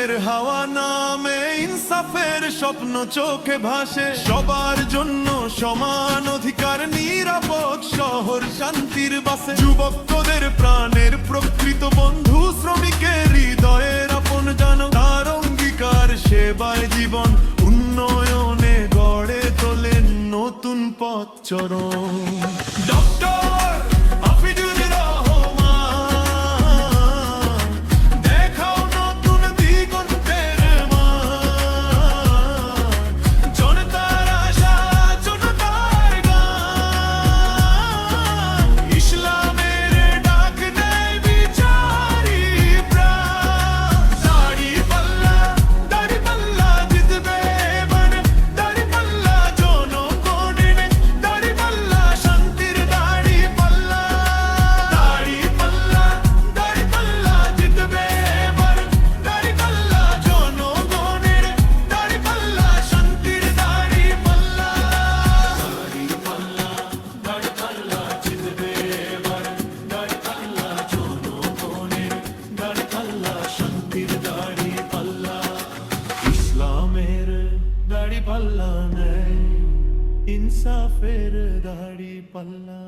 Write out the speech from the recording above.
রাতের হাওয়া নামে ইনসাফের স্বপ্ন চোখে ভাসে। সবার জন্য সমান অধিকার, নিরাপদ শহর, শান্তির বাসে। যুবকদের প্রাণের প্রকৃত বন্ধু শ্রমিকের হৃদয়ের আপন জানো। তার অঙ্গীকার সেবায় জীবন, উন্নয়নে গড়ে তোলেন নতুন পথ চরণ। ডক্টর! দাড়ি পাল্লা নেই ইনসাফের দাড়ি পাল্লা